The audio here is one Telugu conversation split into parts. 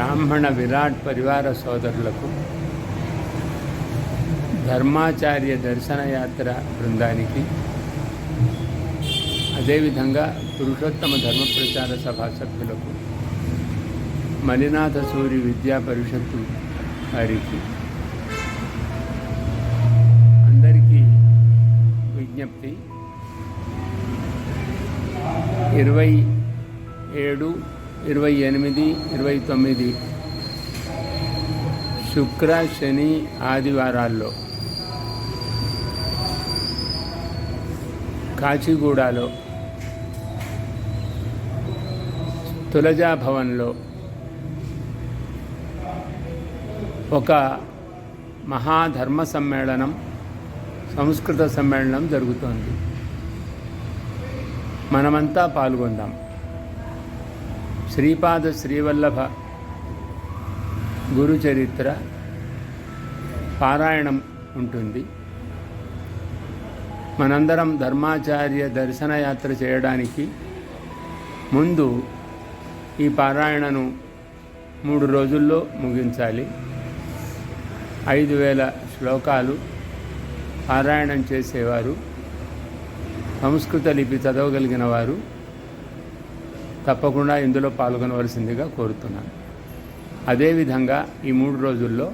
బ్రాహ్మణ విరాట్ పరివార సోదరులకు ధర్మాచార్య దర్శన యాత్ర బృందానికి అదేవిధంగా పురుషోత్తమ ధర్మ ప్రచార సభా సభ్యులకు మలినాథ సూరి విద్యా పరిషత్తు వారికి అందరికీ విజ్ఞప్తి. ఇరవై ఏడు ఇరవై ఎనిమిది ఇరవై తొమ్మిది. శుక్ర శని ఆదివారాల్లో. కాచిగూడలో. తులజా భవన్లో ఒక మహాధర్మ సమ్మేళనం సంస్కృత సమ్మేళనం జరుగుతోంది. మనమంతా పాల్గొందాం. శ్రీపాద శ్రీవల్లభ గురుచరిత్ర పారాయణం ఉంటుంది. మనందరం ధర్మాచార్య దర్శన యాత్ర చేయడానికి ముందు ఈ పారాయణను మూడు రోజుల్లో ముగించాలి. ఐదు వేల శ్లోకాలు పారాయణం చేసేవారు. సంస్కృత లిపి చదవగలిగిన వారు. తప్పకుండా ఇందులో పాల్గొనవలసిందిగా కోరుతున్నాను. అదేవిధంగా ఈ మూడు రోజుల్లో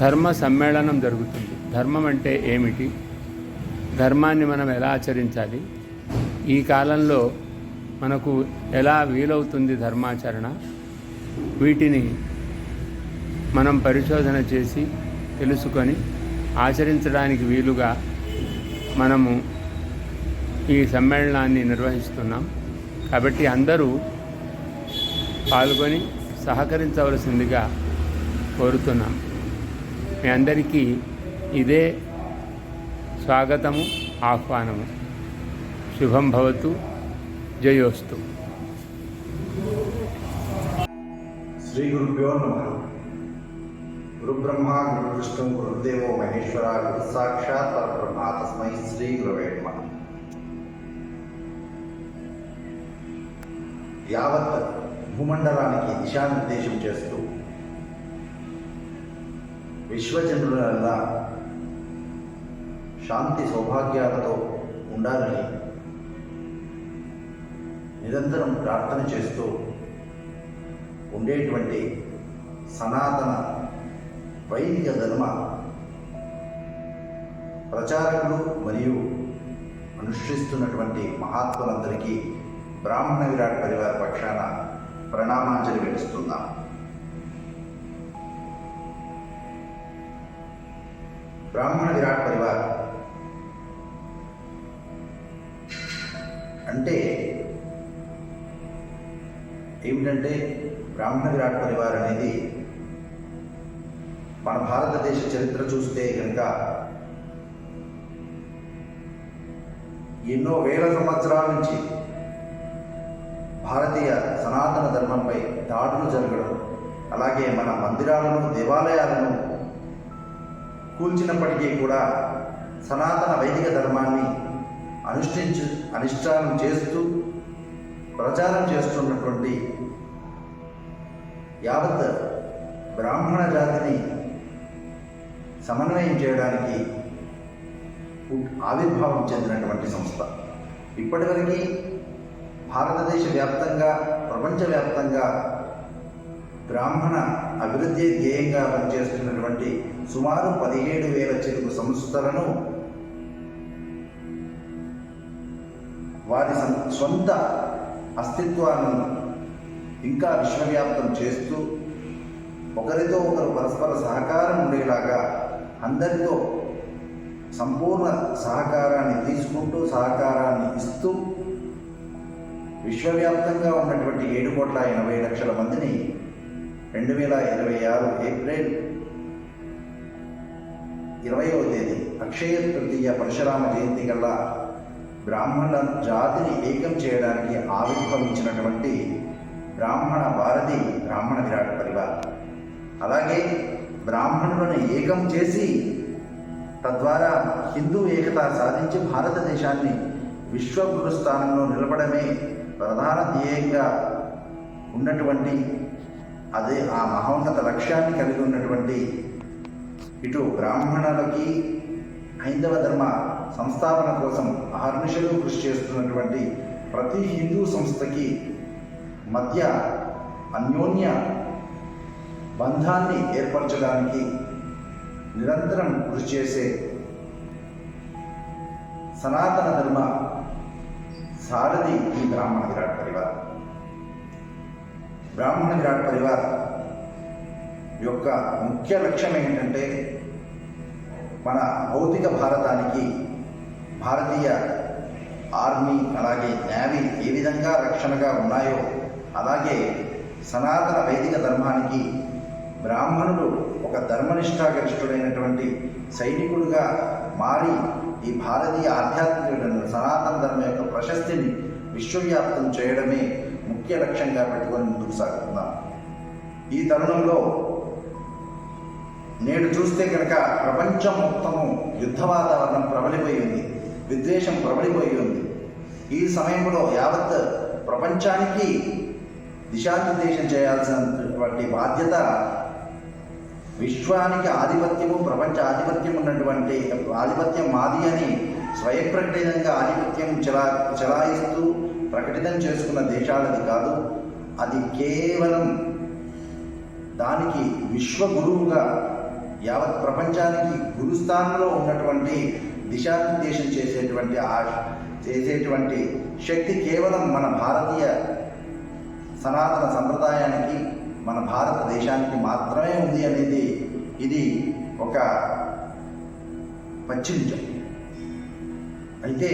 ధర్మ సమ్మేళనం జరుగుతుంది. ధర్మం అంటే ఏమిటి? ధర్మాన్ని మనం ఎలా ఆచరించాలి? ఈ కాలంలో మనకు ఎలా వీలవుతుంది ధర్మాచరణ? వీటిని మనం పరిశోధన చేసి తెలుసుకొని ఆచరించడానికి వీలుగా మనము ఈ సమ్మేళనాన్ని నిర్వహిస్తున్నాం. కాబట్టి అందరూ పాల్గొని సహకరించవలసిందిగా కోరుతున్నాం. మీ అందరికీ ఇదే స్వాగతము ఆహ్వానము. శుభం భవతు జయోస్తు. శ్రీ గురుభ్యో నమ. గురుబ్రహ్మ బ్రహ్మ గురుదేవో మహేశ్వర గురు సాక్షాత్ పరబ్రహ్మ. తస్మై శ్రీ గురవే నమ. యావత్ భూమండలానికి దిశానిర్దేశం చేస్తూ విశ్వజనులల్లా శాంతి సౌభాగ్యాలతో ఉండాలని నిరంతరం ప్రార్థన చేస్తూ ఉండేటువంటి సనాతన వైదిక ధర్మ ప్రచారకులు మరియు అనుష్ఠిస్తున్నటువంటి మహాత్ములందరికీ బ్రాహ్మణ విరాట్ పరివార పక్షాన ప్రణామాంజలి వెలుస్తున్నాం బ్రాహ్మణ విరాట్ పరివార్ అంటే ఏమిటంటే బ్రాహ్మణ విరాట్ పరివార్ అనేది మన భారతదేశ చరిత్ర చూస్తే కనుక ఎన్నో వేల సంవత్సరాల నుంచి భారతీయ సనాతన ధర్మంపై దాడులు జరగడం అలాగే మన మందిరాలను దేవాలయాలను కూల్చినప్పటికీ కూడా సనాతన వైదిక ధర్మాన్ని అనుష్ఠించు అనుష్ఠానం చేస్తూ ప్రచారం చేస్తున్నటువంటి యావత్ బ్రాహ్మణ జాతిని సమన్వయం చేయడానికి ఆవిర్భావం చెందినటువంటి సంస్థ. ఇప్పటివరకు భారతదేశ వ్యాప్తంగా ప్రపంచవ్యాప్తంగా బ్రాహ్మణ అభివృద్ధి ధ్యేయంగా పనిచేస్తున్నటువంటి సుమారు పదిహేడు వేల చెరుకు సంస్థలను వారి సొంత అస్తిత్వాలను ఇంకా విశ్వవ్యాప్తం చేస్తూ ఒకరితో ఒకరు పరస్పర సహకారం ఉండేలాగా అందరితో సంపూర్ణ సహకారాన్ని తీసుకుంటూ సహకారాన్ని ఇస్తూ విశ్వవ్యాప్తంగా ఉన్నటువంటి ఏడు కోట్ల ఎనభై లక్షల మందిని రెండు వేల ఇరవై ఆరు ఏప్రిల్ ఇరవయవ తేదీ అక్షయ తృతీయ పరశురామ జయంతి కల్లా బ్రాహ్మణ జాతిని ఏకం చేయడానికి ఆవిర్భవించినటువంటి బ్రాహ్మణ భారతి బ్రాహ్మణ విరాట పరివార్. అలాగే బ్రాహ్మణులను ఏకం చేసి తద్వారా హిందూ ఏకత సాధించి భారతదేశాన్ని విశ్వగురు స్థానంలో నిలబడమే ప్రధాన ధ్యేయంగా ఉన్నటువంటి అదే ఆ మహోన్నత లక్ష్యాన్ని కలిగి ఉన్నటువంటి ఇటు బ్రాహ్మణులకి హైందవ ధర్మ సంస్థాపన కోసం అహర్నిశలు కృషి చేస్తున్నటువంటి ప్రతి హిందూ సంస్థకి మధ్య అన్యోన్య బంధాన్ని ఏర్పరచడానికి నిరంతరం కృషి చేసే సనాతన ధర్మ సారథి ఈ బ్రాహ్మణ విరాట్ పరివార్. బ్రాహ్మణ విరాట్ పరివార్ యొక్క ముఖ్య లక్ష్యం ఏంటంటే మన భౌతిక భారతానికి భారతీయ ఆర్మీ అలాగే నేవీ ఏ విధంగా రక్షణగా ఉన్నాయో అలాగే సనాతన వైదిక ధర్మానికి బ్రాహ్మణుడు ఒక ధర్మనిష్టాగరిష్ఠుడైనటువంటి సైనికుడుగా మారి ఈ భారతీయ ఆధ్యాత్మిక సనాతన ధర్మం యొక్క ప్రశస్తిని విశ్వవ్యాప్తం చేయడమే ముఖ్య లక్ష్యంగా పెట్టుకొని ముందుకు సాగుతున్నాం. ఈ తరుణంలో నేడు చూస్తే కనుక ప్రపంచం మొత్తము యుద్ధ వాతావరణం ప్రబలిపోయి ఉంది విద్వేషం ప్రబలిపోయి ఉంది. ఈ సమయంలో యావత్ ప్రపంచానికి దిశానిర్దేశం చేయాల్సినటువంటి బాధ్యత విశ్వానికి ఆధిపత్యము ప్రపంచ ఆధిపత్యం ఉన్నటువంటి ఆధిపత్యం మాది అని స్వయంప్రకటితంగా ఆధిపత్యం చలా చెలాయిస్తూ ప్రకటితం చేసుకున్న దేశాలది కాదు. అది కేవలం దానికి విశ్వగురువుగా యావత్ ప్రపంచానికి గురుస్థానంలో ఉన్నటువంటి దిశానిర్దేశం చేసేటువంటి ఆ చేసేటువంటి శక్తి కేవలం మన భారతీయ సనాతన సంప్రదాయానికి మన భారతదేశానికి మాత్రమే ఉంది అనేది ఇది ఒక పచ్చినిజం అయితే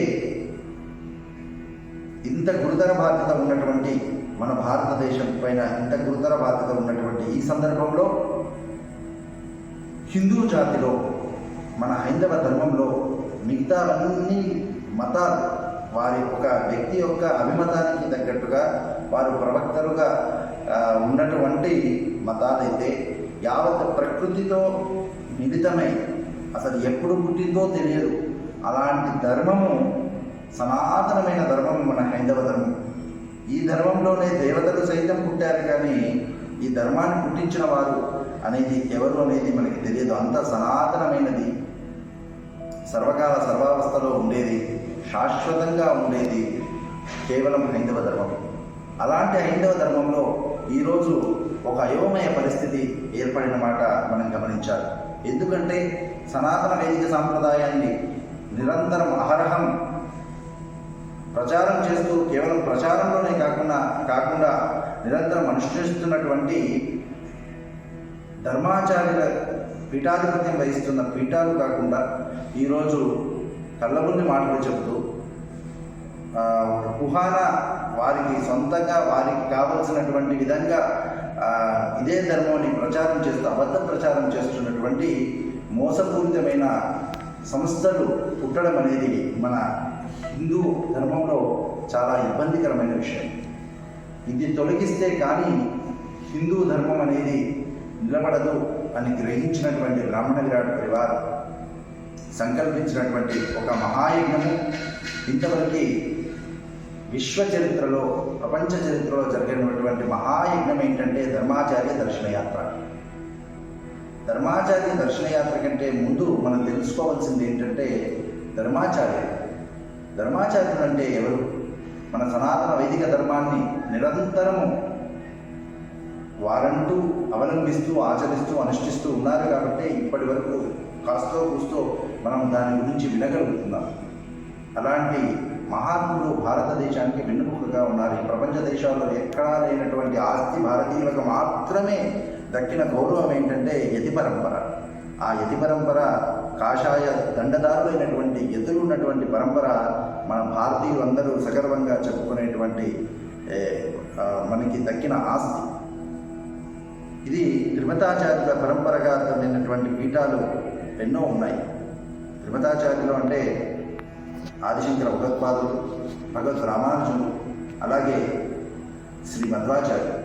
ఇంత గురుతర బాధ్యత ఉన్నటువంటి మన భారతదేశం పైన ఇంత గురుతర బాధ్యత ఉన్నటువంటి ఈ సందర్భంలో హిందూ జాతిలో మన హైందవ ధర్మంలో మిగతా అన్ని మతాలు వారి ఒక వ్యక్తి యొక్క అభిమతానికి తగ్గట్టుగా వారు ప్రవక్తలుగా ఉన్నటువంటి మతాలైతే యావత్ ప్రకృతితో మిళితమై అసలు ఎప్పుడు పుట్టిందో తెలియదు. అలాంటి ధర్మము సనాతనమైన ధర్మం మన హైందవ ధర్మం. ఈ ధర్మంలోనే దేవతలు సైతం పుట్టారు కానీ ఈ ధర్మాన్ని పుట్టించిన వారు అనేది ఎవరు అనేది మనకి తెలియదు. అంత సనాతనమైనది. సర్వకాల సర్వావస్థలో ఉండేది. శాశ్వతంగా ఉండేది కేవలం హైందవ ధర్మం. అలాంటి హైందవ ధర్మంలో ఈరోజు ఒక అయోమయ పరిస్థితి ఏర్పడిన మాట మనం గమనించాలి. ఎందుకంటే సనాతన వేదిక సాంప్రదాయాన్ని నిరంతరం అహర్హం ప్రచారం చేస్తూ కేవలం ప్రచారంలోనే కాకుండా కాకుండా నిరంతరం అనుష్ఠిస్తున్నటువంటి ధర్మాచార్యుల పీఠాధిపత్యం వహిస్తున్న పీఠాలు కాకుండా ఈరోజు కళ్ళబుల్లి మాటలు చెబుతూ ఒక కుహాన వారికి సొంతంగా వారికి కావలసినటువంటి విధంగా ఇదే ధర్మాన్ని ప్రచారం చేస్తూ అబద్ధ ప్రచారం చేస్తున్నటువంటి మోసపూరితమైన సంస్థలు పుట్టడం అనేది మన హిందూ ధర్మంలో చాలా ఇబ్బందికరమైన విషయం. ఇది తొలగిస్తే కానీ హిందూ ధర్మం అనేది నిలబడదు అని గ్రహించినటువంటి బ్రాహ్మణ విరాట్ పరివార్ సంకల్పించినటువంటి ఒక మహాయజ్ఞము ఇంతవరకు విశ్వ చరిత్రలో ప్రపంచ చరిత్రలో జరిగినటువంటి మహాయజ్ఞం ఏంటంటే ధర్మాచార్య దర్శనయాత్ర ధర్మాచార్య దర్శనయాత్ర కంటే ముందు మనం తెలుసుకోవాల్సింది ఏంటంటే ధర్మాచార్య ధర్మాచార్యులు అంటే ఎవరు? మన సనాతన వైదిక ధర్మాన్ని నిరంతరము వారంటూ అవలంబిస్తూ ఆచరిస్తూ అనుష్ఠిస్తూ ఉన్నారు కాబట్టి ఇప్పటి వరకు కాస్తో కూస్తో మనం దాని గురించి వినగలుగుతున్నాం. అలాంటి మహాత్ములు భారతదేశానికి వెన్నుముకగా ఉన్నారు. ఈ ప్రపంచ దేశాల్లో ఎక్కడా లేనటువంటి ఆస్తి భారతీయులకు మాత్రమే దక్కిన గౌరవం ఏంటంటే యతి పరంపర. ఆ యతి పరంపర కాషాయ దండదారులైనటువంటి ఎదురు ఉన్నటువంటి పరంపర మన భారతీయులందరూ సగర్వంగా చెప్పుకునేటువంటి మనకి దక్కిన ఆస్తి. ఇది త్రిమతాచార్యుల పరంపరగా తొమ్మినటువంటి పీఠాలు ఎన్నో ఉన్నాయి. త్రిమతాచార్యులు అంటే ఆదిశంకర భగవత్పాదులు భగవద్ రామానుజులు అలాగే శ్రీ మధ్వాచార్యులు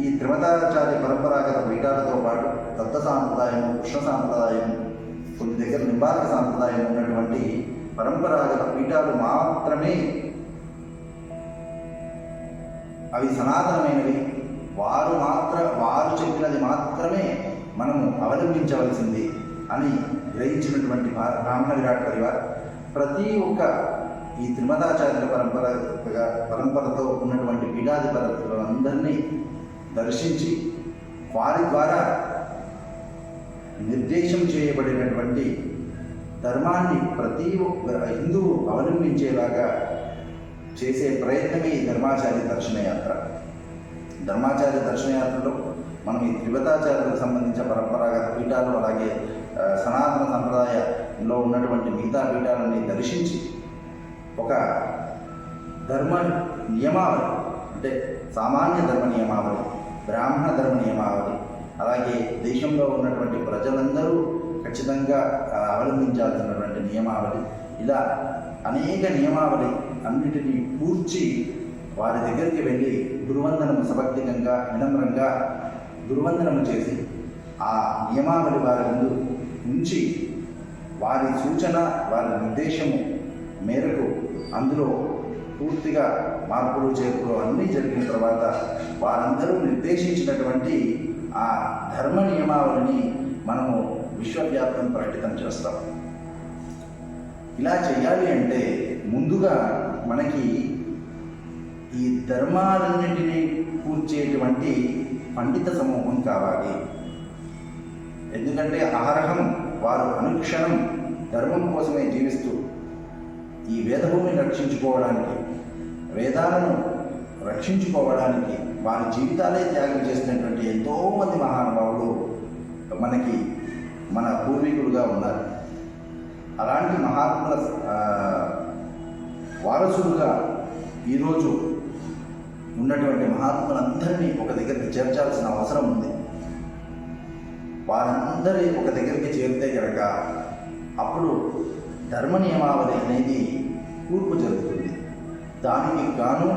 ఈ త్రిమతాచార్య పరంపరాగత పీఠాలతో పాటు దత్త సాంప్రదాయం కృష్ణ సాంప్రదాయం కొన్ని దగ్గర నింబాలక సాంప్రదాయం ఉన్నటువంటి పరంపరాగత పీఠాలు మాత్రమే అవి సనాతనమైనవి. వారు మాత్ర వారు చెప్పినది మాత్రమే మనము అవలంబించవలసింది అని గ్రహించినటువంటి బ్రాహ్మణ విరాట్ పరివార్ ప్రతి ఒక్క ఈ త్రిమదాచార్యుల పరంపరగా పరంపరతో ఉన్నటువంటి పీఠాధిపతులందరినీ దర్శించి వారి ద్వారా నిర్దేశం చేయబడినటువంటి ధర్మాన్ని ప్రతి ఒక్క హిందువు అవలంబించేలాగా చేసే ప్రయత్నమే ఈ ధర్మాచార్య దర్శనయాత్ర ధర్మాచార్య దర్శనయాత్రలో మనం ఈ త్రివతాచార్యులకు సంబంధించిన పరంపరాగత పీఠాలు అలాగే సనాతన సంప్రదాయ లో ఉన్నటువంటి మిగతా పీఠాలన్నీ దర్శించి ఒక ధర్మ నియమావళి అంటే సామాన్య ధర్మ నియమావళి బ్రాహ్మణ ధర్మ నియమావళి అలాగే దేశంలో ఉన్నటువంటి ప్రజలందరూ ఖచ్చితంగా అవలంబించాల్సినటువంటి నియమావళి. ఇలా అనేక నియమావళి అన్నిటినీ పూర్చి వారి దగ్గరికి వెళ్ళి గురువందనము సభక్తికంగా వినమ్రంగా గురువందనము చేసి ఆ నియమావళి వారి ముందు ఉంచి వారి సూచన వారి నిర్దేశము మేరకు అందులో పూర్తిగా మార్పులు చేర్పులు అన్నీ జరిగిన తర్వాత వారందరూ నిర్దేశించినటువంటి ఆ ధర్మ నియమావళిని మనము విశ్వవ్యాప్తం ప్రకటితం చేస్తాం. ఇలా చేయాలి అంటే ముందుగా మనకి ఈ ధర్మాలన్నింటినీ కూర్చేటువంటి పండిత సమూహం కావాలి. ఎందుకంటే అహర్హం వారు అనుక్షణం ధర్మం కోసమే జీవిస్తూ ఈ వేదభూమిని రక్షించుకోవడానికి వేదాలను రక్షించుకోవడానికి వారి జీవితాలే త్యాగం చేసినటువంటి ఎంతోమంది మహానుభావులు మనకి మన పూర్వీకులుగా ఉన్నారు. అలాంటి మహాత్ముల వారసులుగా ఈరోజు ఉన్నటువంటి మహాత్ములందరినీ ఒక దగ్గరికి చేర్చాల్సిన అవసరం ఉంది. వారందరి ఒక దగ్గరికి చేరితే కనుక అప్పుడు ధర్మ నియమావళి అనేది కూర్పు జరుగుతుంది. దానికి గాను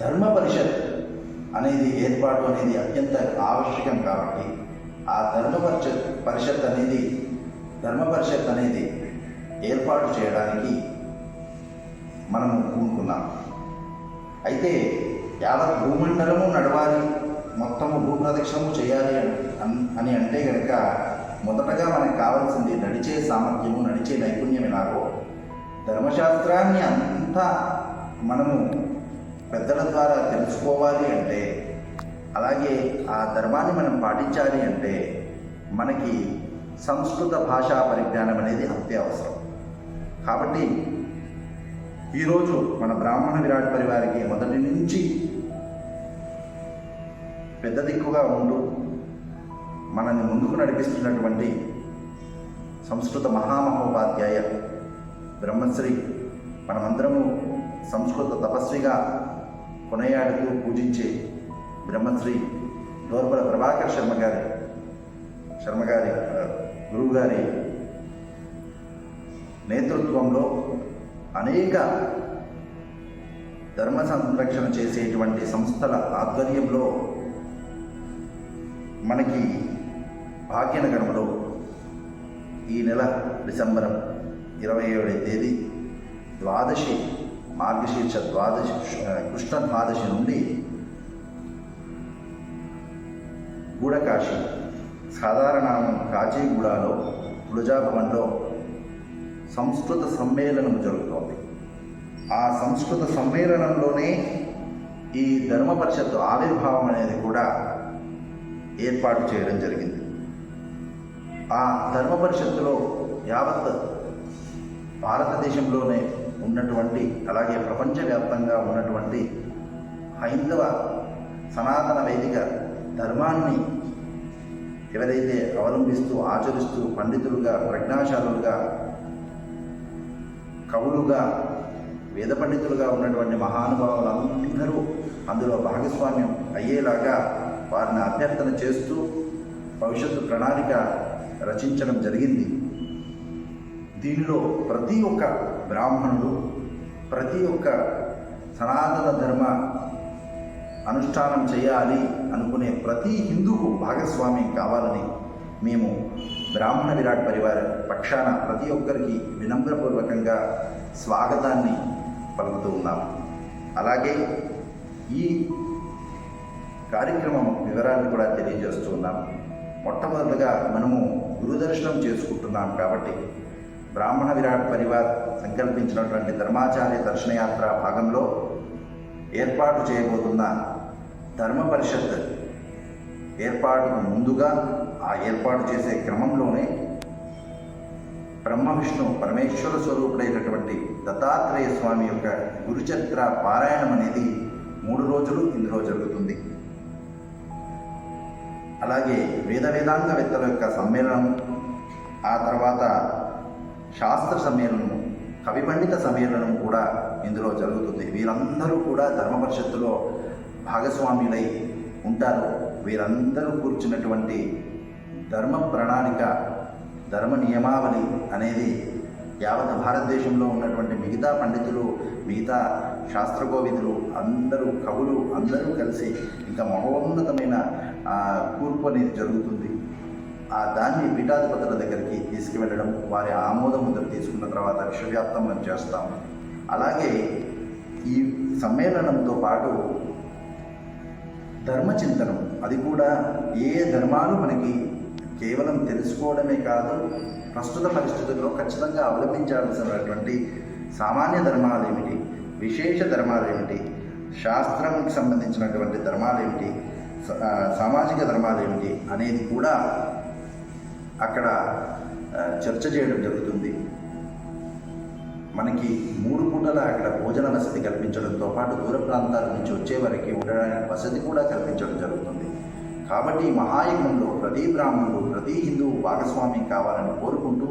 ధర్మ పరిషత్ అనేది ఏర్పాటు అనేది అత్యంత ఆవశ్యకం కాబట్టి ఆ ధర్మ పరిషత్ పరిషత్ అనేది ధర్మ పరిషత్ అనేది ఏర్పాటు చేయడానికి మనము పూనుకున్నాం. అయితే యావత్ భూమండలము నడవాలి. మొత్తము భూప్రదక్షిణము చేయాలి అని అంటే కనుక మొదటగా మనకు కావాల్సింది నడిచే సామర్థ్యము నడిచే నైపుణ్యం ఎలాగో ధర్మశాస్త్రాన్ని అంతా మనము పెద్దల ద్వారా తెలుసుకోవాలి అంటే అలాగే ఆ ధర్మాన్ని మనం పాటించాలి అంటే మనకి సంస్కృత భాషా పరిజ్ఞానం అనేది అత్యవసరం. కాబట్టి ఈరోజు మన బ్రాహ్మణ విరాట్ పరివారికి మొదటి నుంచి పెద్ద దిక్కుగా ఉంటూ మనల్ని ముందుకు నడిపిస్తున్నటువంటి సంస్కృత మహామహోపాధ్యాయ బ్రహ్మశ్రీ మనమందరము సంస్కృత తపస్విగా కొనయాడుతూ పూజించే బ్రహ్మశ్రీ దోర్బల ప్రభాకర్ శర్మ గారి శర్మ గారి గురువు గారి నేతృత్వంలో అనేక ధర్మ సంరక్షణ చేసేటువంటి సంస్థల ఆధ్వర్యంలో మనకి భాగ్యనగరంలో ఈ నెల డిసెంబర్ ఇరవై ఏడవ తేదీ ద్వాదశి మార్గశీర్ష ద్వాదశి కృష్ణ ద్వాదశి నుండి గూడకాశి సాధారణ కాచిగూడలో తులజాభవన్లో సంస్కృత సమ్మేళనం జరుగుతోంది. ఆ సంస్కృత సమ్మేళనంలోనే ఈ ధర్మ పరిషత్ ఆవిర్భావం అనేది కూడా ఏర్పాటు చేయడం జరిగింది. ఆ ధర్మ పరిషత్తులో యావత్ భారతదేశంలోనే ఉన్నటువంటి అలాగే ప్రపంచవ్యాప్తంగా ఉన్నటువంటి హైందవ సనాతన వేదిక ధర్మాన్ని ఎవరైతే అవలంబిస్తూ ఆచరిస్తూ పండితులుగా ప్రజ్ఞాశాలులుగా కవులుగా వేద పండితులుగా ఉన్నటువంటి మహానుభావులందరూ అందులో భాగస్వామ్యం అయ్యేలాగా వారిని అభ్యర్థన చేస్తూ భవిష్యత్తు ప్రణాళిక రచించడం జరిగింది. దీనిలో ప్రతి ఒక్క బ్రాహ్మణుడు ప్రతి ఒక్క సనాతన ధర్మ అనుష్ఠానం చేయాలి అనుకునే ప్రతి హిందువుకు భాగస్వామ్యం కావాలని మేము బ్రాహ్మణ విరాట్ పరివార పక్షాన ప్రతి ఒక్కరికి వినమ్రపూర్వకంగా స్వాగతాన్ని పలుకుతూ ఉన్నాము. అలాగే ఈ కార్యక్రమం వివరాలు కూడా తెలియజేస్తూ ఉన్నాం మొట్టమొదటిగా మనము గురుదర్శనం చేసుకుంటున్నాం కాబట్టి బ్రాహ్మణ విరాట్ పరివార్ సంకల్పించినటువంటి ధర్మాచార్య దర్శనయాత్ర భాగంలో ఏర్పాటు చేయబోతున్న ధర్మ పరిషత్ ఏర్పాటుకు ముందుగా ఆ ఏర్పాటు చేసే క్రమంలోనే బ్రహ్మ విష్ణు పరమేశ్వర స్వరూపుడైనటువంటి దత్తాత్రేయ స్వామి యొక్క గురుచరిత్ర పారాయణం అనేది మూడు రోజులు ఇందులో జరుగుతుంది. అలాగే వేద వేదాంగవేత్తల యొక్క సమ్మేళనం ఆ తర్వాత శాస్త్ర సమ్మేళనం కవి పండిత సమ్మేళనం కూడా ఇందులో జరుగుతుంది. వీరందరూ కూడా ధర్మ పరిషత్తులో భాగస్వామ్యులై ఉంటారు. వీరందరూ కూర్చున్నటువంటి ధర్మ ప్రణాళిక ధర్మ నియమావళి అనేది యావత్ భారతదేశంలో ఉన్నటువంటి మిగతా పండితులు మిగతా శాస్త్రగోవిధులు అందరూ కవులు అందరూ కలిసి ఇంకా మహోన్నతమైన కూర్పు అనేది జరుగుతుంది. ఆ దాన్ని పీఠాధిపతుల దగ్గరికి తీసుకువెళ్ళడం వారి ఆమోద ముద్ర తీసుకున్న తర్వాత విశ్వవ్యాప్తం మనం చేస్తాం. అలాగే ఈ సమ్మేళనంతో పాటు ధర్మచింతనం అది కూడా ఏ ధర్మాలు మనకి కేవలం తెలుసుకోవడమే కాదు ప్రస్తుత పరిస్థితుల్లో ఖచ్చితంగా అవలంబించాల్సినటువంటి సామాన్య ధర్మాలు ఏమిటి? విశేష ధర్మాలు ఏమిటి? శాస్త్రంకి సంబంధించినటువంటి ధర్మాలు ఏమిటి? స- సామాజిక ధర్మాలు ఏమిటి? అనేది కూడా అక్కడ చర్చ చేయడం జరుగుతుంది. మనకి మూడు పూటల అక్కడ భోజన వసతి కల్పించడంతో పాటు దూర ప్రాంతాల నుంచి వచ్చే వరకు ఉండడానికి వసతి కూడా కల్పించడం జరుగుతుంది. కాబట్టి ఈ మహాయజ్ఞంలో ప్రతి బ్రాహ్మణుడు ప్రతి హిందువు భాగస్వామ్యం కావాలని కోరుకుంటూ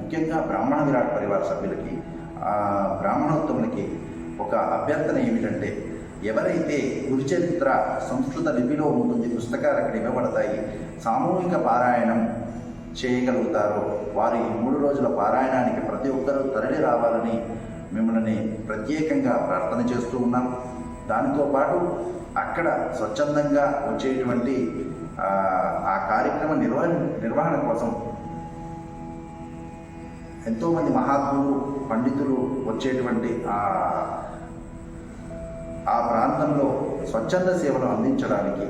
ముఖ్యంగా బ్రాహ్మణ విరాట్ పరివార సభ్యులకి బ్రాహ్మణోత్తములకి ఒక అభ్యర్థన ఏమిటంటే ఎవరైతే గురుచరిత్ర సంస్కృత లిపిలో ఉంటుంది పుస్తకాలు అక్కడ ఇవ్వబడతాయి సామూహిక పారాయణం చేయగలుగుతారో వారు ఈ మూడు రోజుల పారాయణానికి ప్రతి ఒక్కరూ తరలి రావాలని మిమ్మల్ని ప్రత్యేకంగా ప్రార్థన చేస్తూ ఉన్నాం. దానితో పాటు అక్కడ స్వచ్ఛందంగా వచ్చేటువంటి ఆ, ఆ కార్యక్రమ నిర్వహణ నిర్వహణ కోసం ఎంతోమంది మహాత్ములు పండితులు వచ్చేటువంటి ఆ ఆ ప్రాంతంలో స్వచ్ఛంద సేవలు అందించడానికి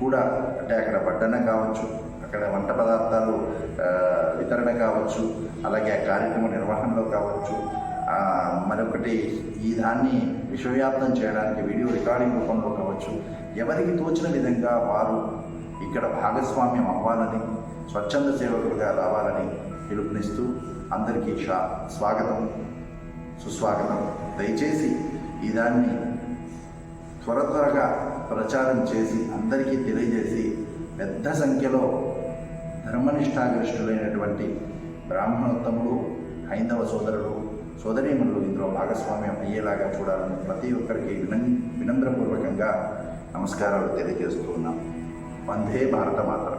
కూడా అంటే అక్కడ వడ్డన కావచ్చు అక్కడ వంట పదార్థాలు వితరణ కావచ్చు అలాగే ఆ కార్యక్రమ నిర్వహణలో కావచ్చు మరొకటి ఈ దాన్ని విశ్వవ్యాప్తం చేయడానికి వీడియో రికార్డింగ్ రూపంలో కావచ్చు ఎవరికి తోచిన విధంగా వారు ఇక్కడ భాగస్వామ్యం అవ్వాలని స్వచ్ఛంద సేవకులుగా రావాలని పిలుపునిస్తూ అందరికీ షా స్వాగతం సుస్వాగతం. దయచేసి ఈ దాన్ని త్వర త్వరగా ప్రచారం చేసి అందరికీ తెలియజేసి పెద్ద సంఖ్యలో ధర్మనిష్టాగరిష్ఠులైనటువంటి బ్రాహ్మణోత్తములు హైందవ సోదరులు సోదరీమణులు ఇందులో భాగస్వామ్యం అయ్యేలాగా చూడాలని ప్రతి ఒక్కరికి వినం వినమ్రపూర్వకంగా నమస్కారాలు తెలియజేస్తూ ఉన్నాం. వందే భారత మాతరం